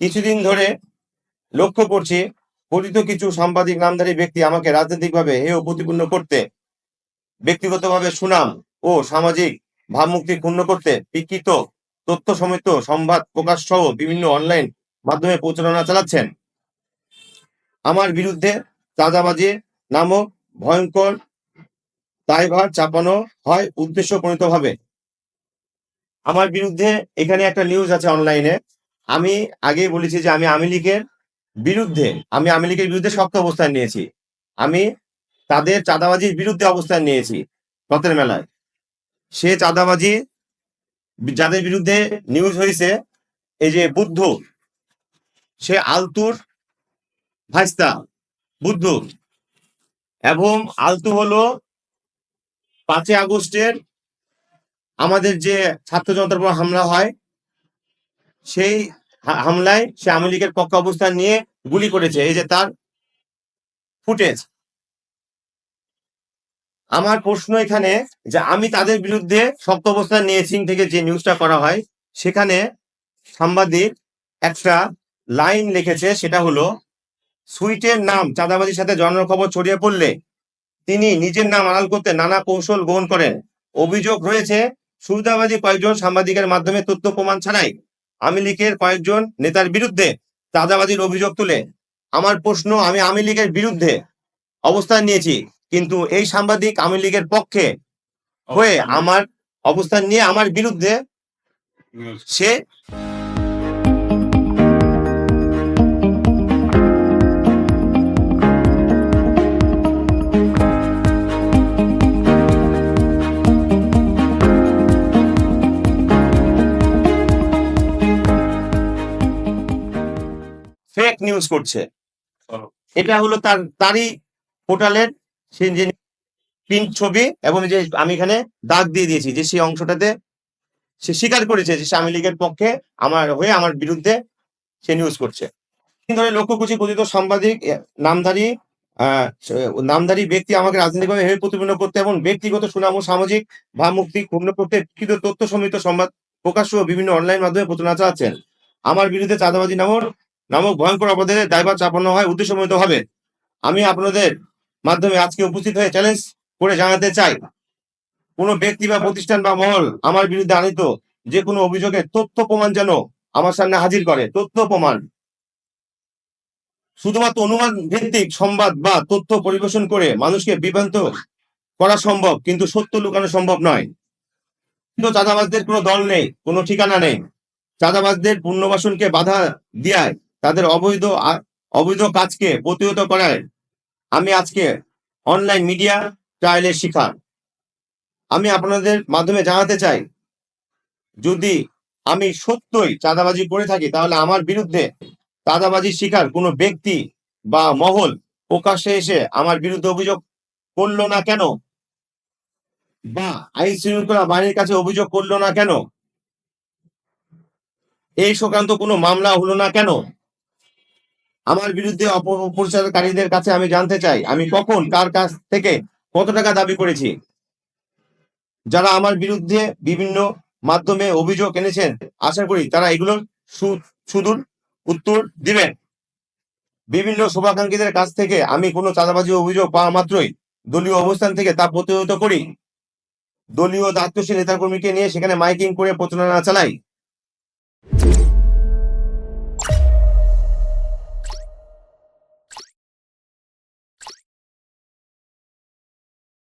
কিছুদিন ধরে লক্ষ্য করছি পরিচিত কিছু সাংবাদিক, নামধারী ব্যক্তি আমাকে রাজনৈতিকভাবে হেয় প্রতিপূর্ণ করতে, ব্যক্তিগতভাবে সুনাম ও সামাজিক ভাবমুক্তি ক্ষুণ্ণ করতে, বিকৃত তথ্য সমেত সংবাদ প্রকাশ সহ বিভিন্ন অনলাইন মাধ্যমে প্রচারণা চালাচ্ছেন। আমার বিরুদ্ধে চাঁদাবাজি নামক ভয়ঙ্কর দায়ভার চাপানো হয় উদ্দেশ্য প্রণীতভাবে আমার বিরুদ্ধে এখানে একটা নিউজ আছে অনলাইনে আমি আগেই বলেছি যে আমি আওয়ামী লীগের বিরুদ্ধে, আমি আওয়ামী লীগের বিরুদ্ধে শক্ত অবস্থান নিয়েছি। আমি তাদের চাঁদাবাজির বিরুদ্ধে অবস্থান নিয়েছি রথের মেলায়। সে চাঁদাবাজি যাদের বিরুদ্ধে নিউজ হয়েছে এই যে বুদ্ধ, সে আলতুর ভাইস্তা, বুদ্ধ। এবং আলতু হলো পাঁচই আগস্টের আমাদের যে ছাত্র জনতার হামলা হয়, সেই হামলায় সে আওয়ামী লীগের পক্ষ অবস্থান নিয়ে গুলি করেছে। এই যে তার ফুটেজ আমার প্রশ্ন এখানে যে আমি তাদের বিরুদ্ধে শক্ত অবস্থান নিয়েছি থেকে যে নিউজটা করা হয়, সেখানে সাংবাদিক একটা লাইন লিখেছে, সেটা হলো, সুইটের নাম চাঁদাবাজির সাথে জন্মের খবর ছড়িয়ে পড়লে তিনি নিজের নাম আড়াল করতে নানা কৌশল গ্রহণ করেন। অভিযোগ রয়েছে সুবিধাবাদী কয়েকজন সাংবাদিকের মাধ্যমে তথ্য প্রমাণ ছাড়াই আওয়ামী লীগের কয়েকজন নেতার বিরুদ্ধে চাঁদাবাজির অভিযোগ তুলে আমার প্রশ্ন আমি আমি লীগের বিরুদ্ধে অবস্থান নিয়েছি কিন্তু এই সাংবাদিক আমি লীগের পক্ষে হয়ে আমার অবস্থান নিয়ে আমার বিরুদ্ধে সে নিউজ করছে। এটা হলো তার তারই পোর্টালের সে যে প্রিন্ট ছবি এবং যে আমি এখানে দাগ দিয়ে দিয়েছি যে সেই অংশটাতে সে স্বীকার করেছে যে আওয়ামী লীগের পক্ষে আমার হয়ে আমার বিরুদ্ধে সে নিউজ করছে। ধরে লক্ষ্য করছি কথিত সাংবাদিক নামধারী আহ, নামধারী ব্যক্তি আমাকে রাজনৈতিকভাবে হেয় প্রতিপন্ন করতে এবং ব্যক্তিগত সুনাম ও সামাজিক ভাবমুক্তি ক্ষুণ্ণ করতে বিকৃত তথ্য সমিত সংবাদ প্রকাশ সহ বিভিন্ন অনলাইন মাধ্যমে প্রচারণা চালাচ্ছেন। আমার বিরুদ্ধে চাঁদাবাজি নামক নামক ভয়ঙ্কর অপরাধের দায়ভার চাপানো হয় উদ্দেশ্যমূলত হবে। আমি আপনাদের মাধ্যমে আজকে উপস্থিত হয়ে চ্যালেঞ্জ করে জানাতে চাই, কোনো ব্যক্তি বা প্রতিষ্ঠান বা মহল আমার বিরুদ্ধে আনিত যে কোনো অভিযোগের তথ্য প্রমাণ যেন আমার সামনে হাজির করে। তথ্য প্রমাণ। শুধুমাত্র অনুমান ভিত্তিক সংবাদ বা তথ্য পরিবেশন করে মানুষকে বিভ্রান্ত করা সম্ভব, কিন্তু সত্য লুকানো সম্ভব নয়। কিন্তু চাঁদাবাজদের কোনো দল নেই, কোনো ঠিকানা নেই। চাঁদাবাজদের পুনর্বাসনকে বাধা দেয় তাদের অবৈধ অবৈধ কাজকে প্রতিহত করায়। আমি আজকে অনলাইন মিডিয়া ট্রায়ালের শিকার। আমি আপনাদের মাধ্যমে জানাতে চাই, যদি আমি সত্যই চাঁদাবাজি করে থাকি, তাহলে আমার বিরুদ্ধে চাঁদাবাজির শিকার কোনো ব্যক্তি বা মহল প্রকাশ্যে এসে আমার বিরুদ্ধে অভিযোগ করল না কেন? বা আইন শৃঙ্খলা বাহিনীর কাছে অভিযোগ করল না কেন? এই সংক্রান্ত কোনো মামলা হলো না কেন? আমার বিরুদ্ধে অপপ্রচারকারীদের কাছে আমি জানতে চাই, আমি কখন, কার কাছ থেকে কত টাকা দাবি করেছি? যারা আমার বিরুদ্ধে বিভিন্ন মাধ্যমে অভিযোগ এনেছেন, আশা করি তারা এগুলোর সুদূর উত্তর দিবেন। বিভিন্ন শুভাকাঙ্ক্ষীদের কাছ থেকে আমি কোনো চাঁদাবাজি অভিযোগ পাওয়া মাত্রই দলীয় অবস্থান থেকে তা প্রতিহত করি। দলীয় দায়িত্বশীল নেতাকর্মীকে নিয়ে সেখানে মাইকিং করে প্রচারণা চালাই।